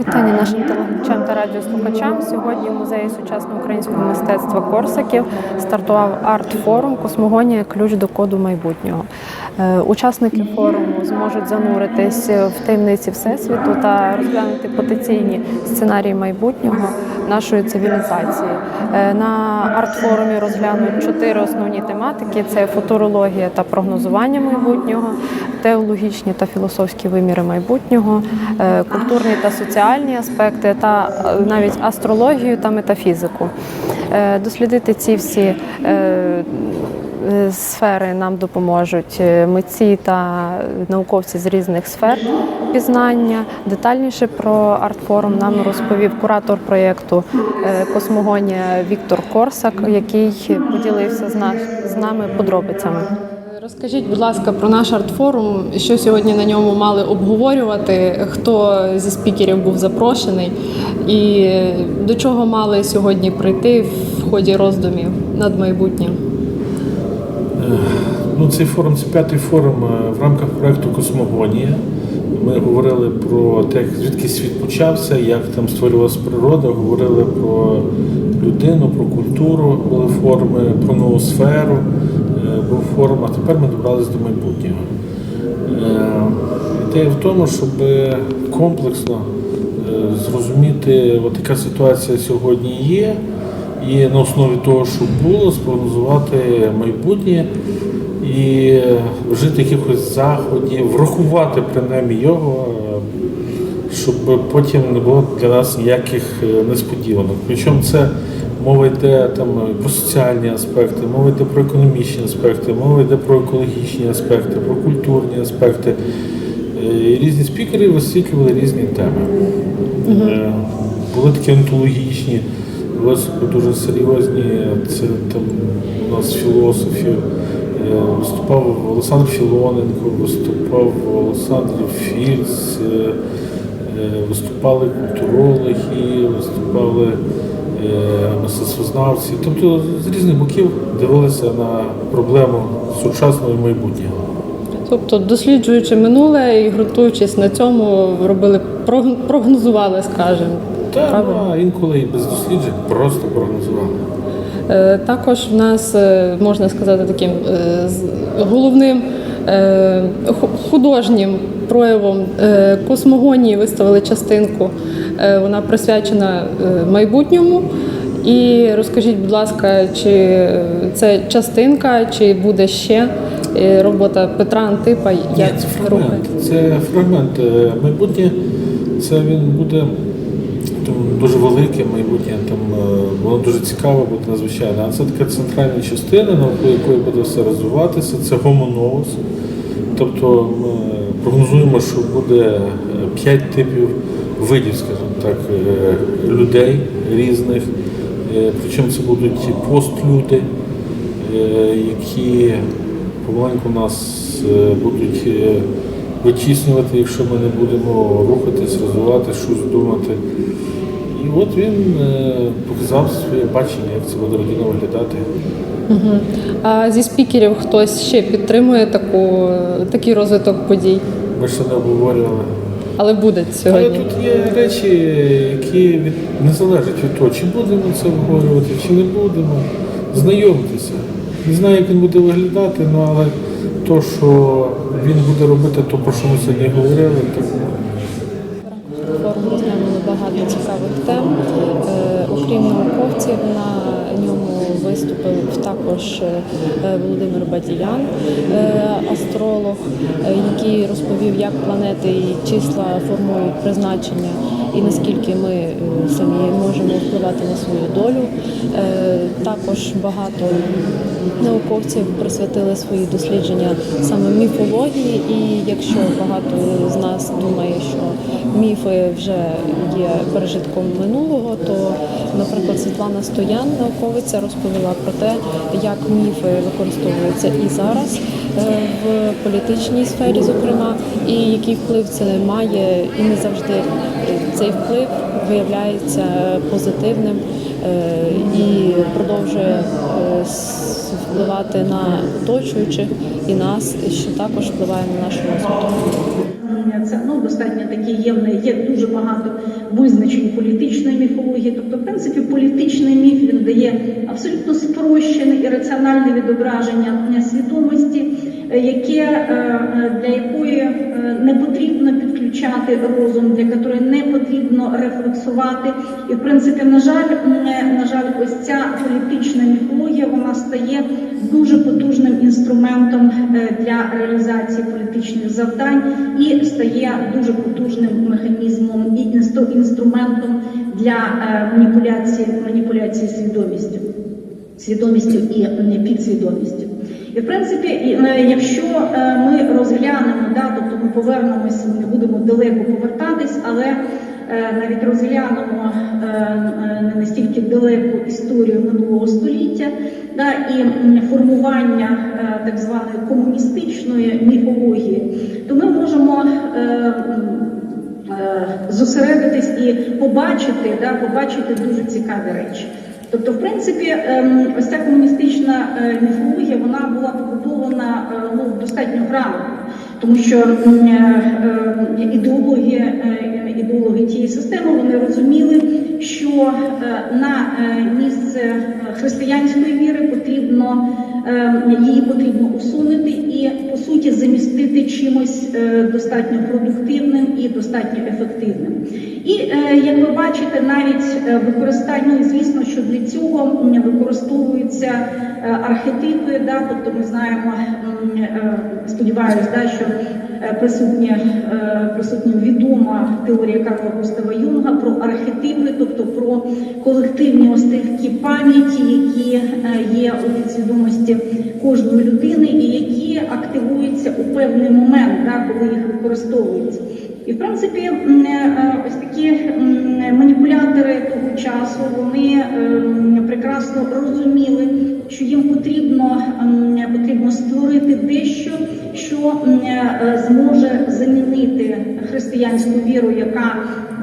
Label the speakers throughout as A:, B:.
A: Вітання нашим телеглядачам та радіослухачам. Сьогодні в музеї сучасного українського мистецтва Корсаків стартував арт-форум Космогонія ключ до коду майбутнього. Е, Учасники форуму зможуть зануритись в таємниці всесвіту та розглянути потенційні сценарії майбутнього нашої цивілізації. Е, На арт-форумі розглянуть чотири основні тематики: це футурологія та прогнозування майбутнього, теологічні та філософські виміри майбутнього, е, культурні та соціальні аспекти, та е, навіть астрологію та метафізику. Е, Дослідити ці всі е, сфери нам допоможуть митці та науковці з різних сфер пізнання. Детальніше про арт-форум нам розповів куратор проєкту Космогонія Віктор Корсак, який поділився з нами подробицями. Розкажіть, будь ласка, про наш арт-форум, що сьогодні на ньому мали обговорювати, хто зі спікерів був запрошений, і до чого мали сьогодні прийти в ході роздумів над майбутнім.
B: Ну, цей форум це п'ятий форум е, в рамках проекту Космогонія. Ми говорили про те, звідки світ почався, як там створювалася природа, говорили про людину, про культуру, були форуми, про нову сферу, був форум, а тепер ми добралися до майбутнього. Е, Ідея в тому, щоб комплексно е, зрозуміти, от яка ситуація сьогодні є, і на основі того, що було, спрогнозувати майбутнє і вжити якихось заходів, врахувати принаймні його, е, щоб потім не було для нас ніяких несподіванок. Причому це мова йде там про соціальні аспекти, мова йде про економічні аспекти, мова йде про екологічні аспекти, про культурні аспекти. Е, і Різні спікери висвітлювали різні теми. Е, Були такі онтологічні, виступи дуже серйозні. Це там у нас філософів. Е, Виступав Олександр Філоненко, виступав Олександр Фільц, е, е, виступали культурологи, виступали е, мистецтвознавці. Тобто з різних боків дивилися на проблему сучасного і майбутнього.
A: Тобто, досліджуючи минуле і ґрунтуючись на цьому, робили прог- прогнозували, скажімо.
B: Та а інколи і без досліджень просто прогнозували.
A: Е, Також в нас е, можна сказати таким е, головним е, художнім проявом е, космогонії виставили частинку. Е, Вона присвячена е, майбутньому. І розкажіть, будь ласка, чи це частинка, чи буде ще е, робота Петра Антипа?
B: Ні,
A: Як
B: це фрагмент. Це фрагмент. Майбутнє це він буде там, дуже велике майбутнє, там воно дуже цікаве буде надзвичайно. А це така центральна частина, навколо якої буде все розвиватися. Це гомоноус. Тобто ми прогнозуємо, що буде п'ять типів видів, скажімо так, е, людей різних. Е, Причому це будуть постлюди, е, які помаленьку нас будуть витіснювати, якщо ми не будемо рухатись, розвивати, щось думати. І от він показав своє бачення, як це буде родина виглядати.
A: Мгм. А зі спікерів хтось ще підтримує таку, такий розвиток подій,
B: Ми ще не обговорювали.
A: Але буде
B: Але тут є речі, які від, не залежать від того, чи будемо це обговорювати, чи не будемо. Знайомтеся. Не знаю, як він буде виглядати, ну, але то, що він буде робити, то про що ми сьогодні говорили, так
A: Форум розглянули багато цікавих тем. Е, Окрім науковців, на також е, Володимир Бадіян, е, астролог, е, який розповів, як планети і числа формують призначення і наскільки ми е, самі можемо впливати на свою долю. Е, Також багато науковців присвятили свої дослідження саме міфології, і якщо багато з нас думає, що міфи вже є пережитком минулого, то, наприклад, Світлана Стоян, науковиця, розповіла про те, як міфи використовуються і зараз е, в політичній сфері, зокрема, і який вплив це має, і не завжди цей вплив виявляється позитивним е, і продовжує е, впливати на оточуючих і нас, що також впливає на наш розвиток.
C: Це ну достатньо такі є, в неї- є дуже багато визначень політичної міфології. Тобто, в принципі, політичний міф він дає абсолютно спрощене і раціональне відображення свідомості, яке е, е, для якої е, не потрібно підключати розум, для якої не потрібно рефлексувати. І в принципі, на жаль, е, на жаль, ось ця політична міфологія вона стає дуже потужним інструментом е, для реалізації політичних завдань і стає дуже потужним механізмом і інстру- інструментом для е, маніпуляції маніпуляції свідомістю, свідомістю і підсвідомістю. І в принципі, е, якщо е, ми розглянемо, да, тобто ми повернемось, ми не будемо далеко повертатись, але е, навіть розглянемо не настільки далеку історію минулого століття, да, і формування так званої комуністичної міфології, то ми можемо зосередитись і побачити, да, побачити дуже цікаві речі. Тобто, в принципі, ем, ось ця комуністична е, міфологія вона була побудована е, ну, достатньо грамотно, тому що е, ідеологія, ідеологи тієї системи вони розуміли, що е, на місце е, християнської віри потрібно е, її потрібно усунути і по суті замістити чимось достатньо продуктивним і достатньо ефективним. І як ви бачите, навіть використання, звісно, що для цього використовуються архетипи, да, тобто ми знаємо, сподіваюся, да, що присутня, присутня відома теорія Карла Густава Юнга про архетипи, тобто про колективні остивки пам'яті, які е, є у підсвідомості кожної людини і які активуються у певний момент, да, коли їх використовуються. І в принципі, е, ось такі маніпулятори того часу вони ем, прекрасно розуміли, що їм потрібно, потрібно створити дещо, що е, зможе замінити християнську віру, яка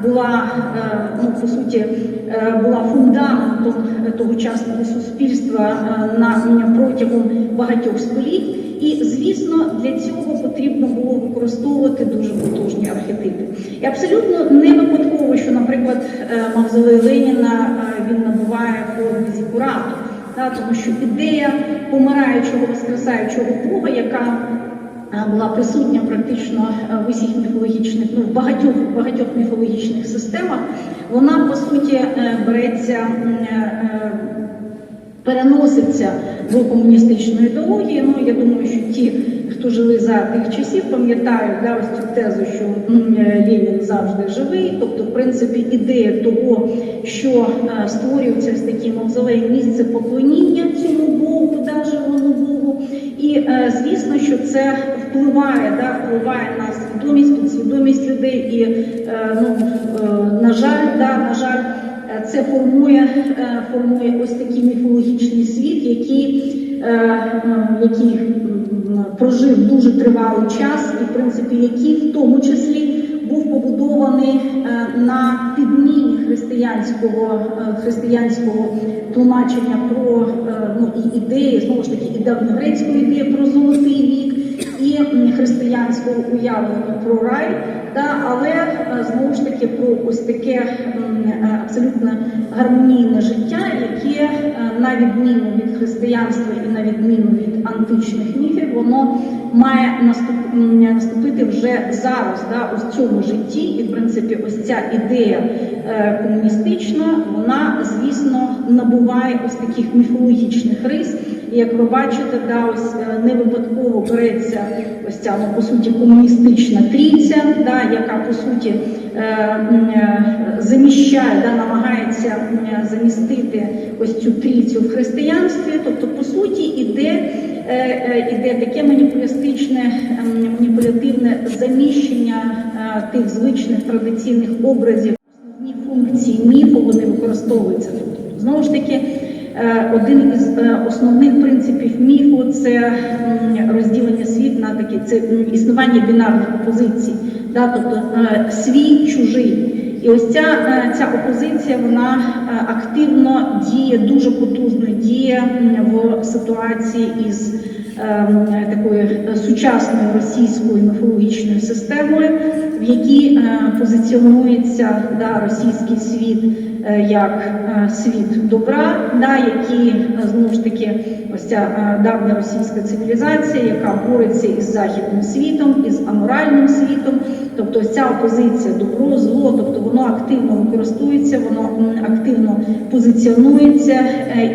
C: була е, ну, по суті е, була фундаментом тогочасного суспільства е, на протягом багатьох століть. І звісно, для цього потрібно було використовувати дуже потужні архетипи. І абсолютно не випадково, що, наприклад, мавзолей Леніна він набуває форми зікурату, тому що ідея помираючого воскресаючого Бога, яка була присутня практично е, в усіх міфологічних, ну в багатьох багатьох міфологічних системах, вона по суті е, береться. е, переноситься до комуністичної ідеології. Ну я думаю, що ті, хто жили за тих часів, пам'ятають да, ось цю тезу, що е, Ленін завжди живий. Тобто, в принципі, ідея того, що е, створюється ось такі мавзолей місце поклоніння цьому звісно, що це впливає, да, впливає на свідомість, підсвідомість людей. І е, ну, е, на жаль, да, на жаль. Це формує, е, формує ось такий міфологічний світ, який, який прожив дуже тривалий час, і в принципі, який в тому числі був побудований на підміні християнського християнського тлумачення про ну, і ідеї, знову ж таки, давньогрецької ідеї про золотий вік і християнського уявлення про рай, та, але е, знову ж таки про ось таке е, абсолютно гармонійне життя, яке е, на відміну від християнства і на відміну від античних міфів, воно має наступ- наступити вже зараз, да, ось цьому житті. І в принципі, ось ця ідея комуністична, вона, звісно, набуває ось таких міфологічних рис. І як ви бачите, да, ось е, не випадково береться ось ця ну, по суті комуністична трійця, да, яка по суті е, е, заміщає, да, намагається замістити ось цю трійцю в християнстві. Тобто, по суті, іде, іде таке маніпулістичне, маніпулятивне заміщення тих звичних традиційних образів. Функції міфу вони використовуються тут. Знову ж таки, один із е, основних принципів міфу це розділення світ на такі це існування бінарних опозицій, да, тобто е, свій чужий. І ось ця, е, ця опозиція вона е, активно діє, дуже потужно діє в ситуації із такою е, сучасною російською міфологічною системою, в якій е, позиціонується да, російський світ е, як е, світ добра, да, е, знову ж таки ось ця давня російська цивілізація, яка бореться із західним світом, із аморальним світом. Тобто ця опозиція добро, зло, тобто воно активно використовується, воно активно позиціонується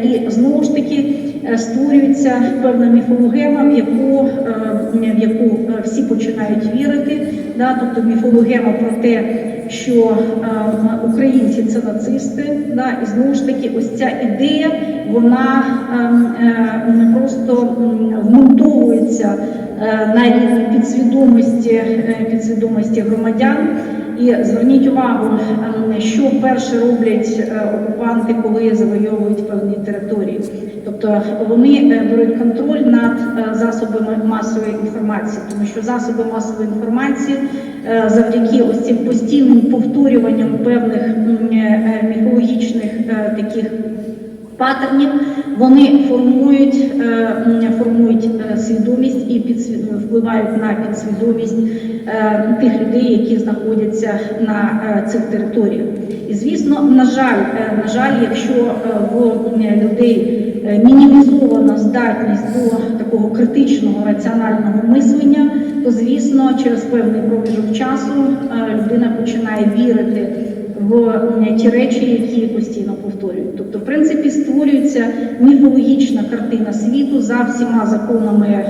C: і знову ж таки створюється певна міфологема, в яку, е, в яку е, всі починають вірити. Да? Тобто міфологема про те, що е, українці це нацисти, да? і знову ж таки, ось ця ідея, вона е, е, просто вмонтовується е, на рівні підсвідомості, е, підсвідомості громадян. І зверніть увагу, ем, що перше роблять е, окупанти, коли завойовують певні території. Тобто вони е, беруть контроль над е, засобами масової інформації, тому що засоби масової інформації е, завдяки ось цим постійним повторюванням певних міфологічних таких паттернів, вони формують, формують свідомість і впливають на підсвідомість тих людей, які знаходяться на цих територіях. І звісно, на жаль, на жаль, якщо в людей мінімізована здатність до такого критичного раціонального мислення, то звісно, через певний проміжок часу е, людина починає вірити в ті речі, які постійно повторюють. Тобто, в принципі, створюється міфологічна картина світу за всіма законами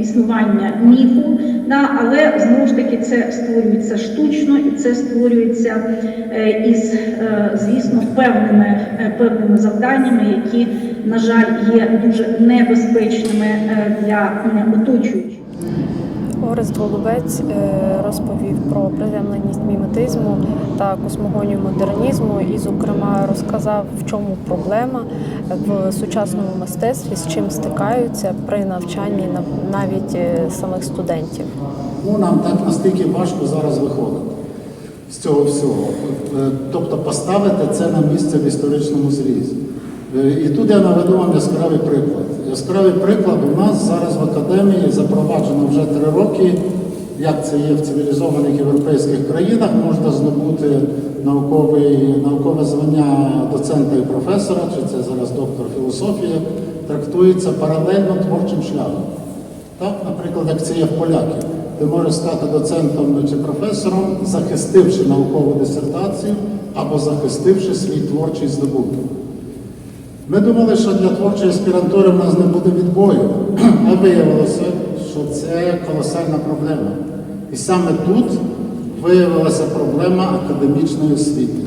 C: існування міфу, да, але знову ж таки це створюється штучно і це створюється е, із, е, звісно, певними, е, певними завданнями, які, на жаль, є дуже небезпечними е, для оточуючих.
A: Орест Голубець е, розповів про приземленість міметизму та космогонію модернізму, і, зокрема, розказав, в чому проблема в сучасному мистецтві, з чим стикаються при навчанні нав- навіть е, самих студентів.
D: Ну, нам так настільки важко зараз виходити з цього всього. Тобто поставити це на місце в історичному зрізі. Е, І тут я наведу вам яскравий приклад. Яскравий приклад у нас зараз в академії запроваджено вже три роки, як це є в цивілізованих європейських країнах, можна здобути науковий, наукове звання доцента і професора, чи це зараз доктор філософії, трактується паралельно творчим шляхом. Так, наприклад, як це є в поляків. Ти можеш стати доцентом чи професором, захистивши наукову дисертацію або захистивши свій творчий здобуток. Ми думали, що для творчої аспірантури в нас не буде відбою, а виявилося, що це колосальна проблема. І саме тут виявилася проблема академічної освіти.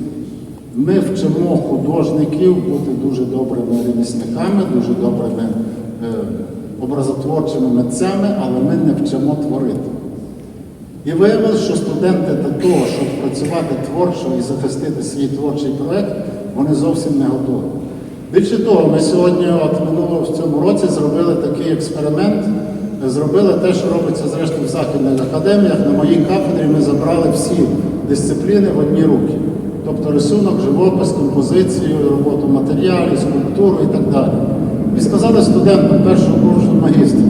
D: Ми вчимо художників бути дуже добрими ремісниками, дуже добрими е, образотворчими митцями, але ми не вчимо творити. І виявилось, що студенти до того, щоб працювати творчо і захистити свій творчий проект, вони зовсім не готові. Більше того, ми сьогодні, от минулого в цьому році, зробили такий експеримент, зробили те, що робиться зрештою в західних академіях. На моїй кафедрі ми забрали всі дисципліни в одні руки. Тобто рисунок, живопис, композицію, роботу матеріалів, скульптуру і так далі. І сказали студентам першого курсу магістрів,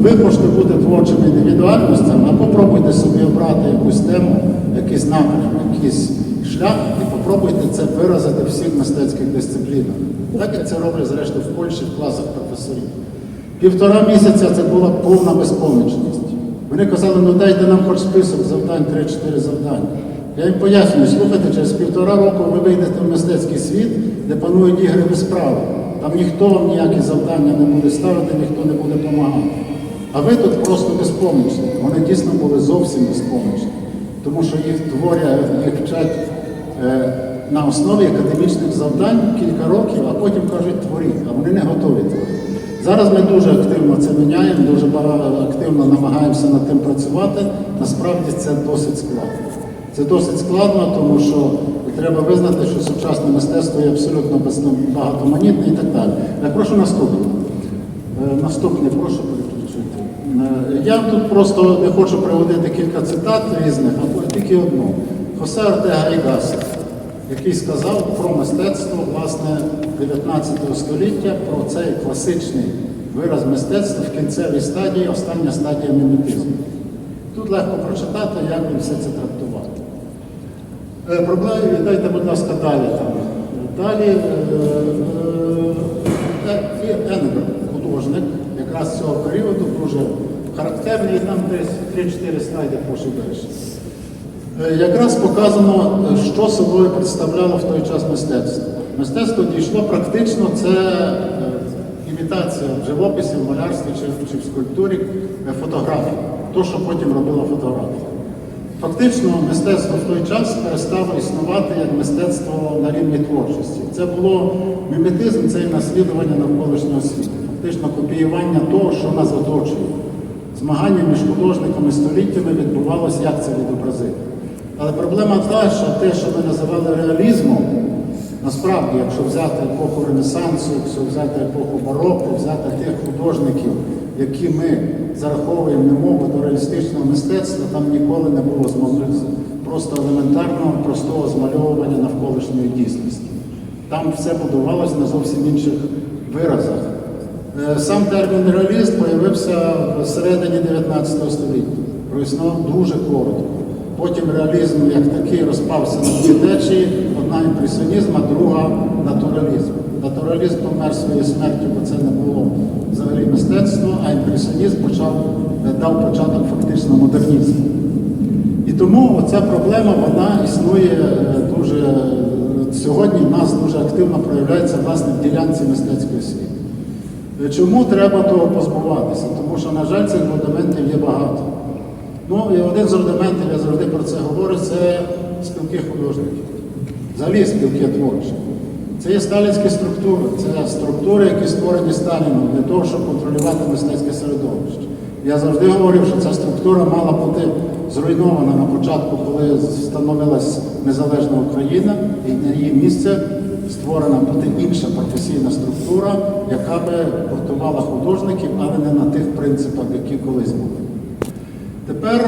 D: ви хочете бути творчими індивідуальностями, а попробуйте собі обрати якусь тему, якийсь напрям, якийсь шлях і попробуйте це виразити всіх мистецьких дисциплінах. Так як це роблять зрештою в Польщі в класах професорів. Півтора місяця це була повна безпомічність. Вони казали, ну дайте нам хоч список завдань, 3-4 завдання. Я їм пояснюю, слухайте, через півтора року ви вийдете в мистецький світ, де панують ігри без права. Там ніхто вам ніякі завдання не буде ставити, ніхто не буде допомагати. А ви тут просто безпомічні. Вони дійсно були зовсім безпомічні, тому що їх творять, їх вчать на основі академічних завдань кілька років, а потім кажуть творіть, а вони не готові творити. Зараз ми дуже активно це міняємо, дуже активно намагаємося над тим працювати. Насправді це досить складно. Це досить складно, тому що треба визнати, що сучасне мистецтво є абсолютно безно- багатоманітне і так далі. Я прошу наступне. Е, Наступне, прошу переключити. Е, Я тут просто не хочу приводити кілька цитат різних, а тільки одну. Хосе Ортега і який сказав про мистецтво власне 19 століття, про цей класичний вираз мистецтва в кінцевій стадії, остання стадія міметизму. Тут легко прочитати, як він все це трактував. Е, Проблеми віддайте, будь ласка, далі. Там. Далі е, е, е, Енгер, художник, якраз цього періоду дуже характерний, там десь 3-4 слайди прошу далі. Е, Якраз показано, е, що собою представляло в той час мистецтво. Мистецтво дійшло практично, це е, імітація в живописі, в малярстві чи, в скульптурі фотографії, то, що потім робила фотографія. Фактично, мистецтво в той час перестало існувати як мистецтво на рівні творчості. Це було міметизм, це і наслідування навколишнього світу, фактично копіювання того, що нас оточує. Змагання між художниками століттями відбувалося, як це відобразити. Але проблема та, що те, що ми називали реалізмом, насправді, якщо взяти епоху Ренесансу, якщо взяти епоху бароко, взяти тих художників, які ми зараховуємо немову до реалістичного мистецтва, там ніколи не було просто елементарного, простого змальовування навколишньої дійсності. Там все будувалося на зовсім інших виразах. Е, Сам термін реаліст з'явився в середині 19 століття. Проіснував дуже коротко. Потім реалізм як такий розпався на дві течії, одна імпресіонізм, а друга натуралізм. Натуралізм помер своєю смертю, бо це не було взагалі мистецтво, а імпресіонізм почав, дав початок фактично модернізму. І тому ця проблема вона існує е, дуже е, сьогодні в нас дуже активно проявляється власне в ділянці мистецької освіти. Е, Чому треба того позбуватися? Тому що, на жаль, цих рудиментів є багато. Ну і один з рудиментів, я завжди про це говорю, це спілки художників. Взагалі спілки творчі. Це є сталінські структури, це структури, які створені Сталіном для того, щоб контролювати мистецьке середовище. Я завжди говорив, що ця структура мала бути зруйнована на початку, коли встановилась незалежна Україна, і на її місце створена бути інша професійна структура, яка би гуртувала художників, але не на тих принципах, які колись були. Тепер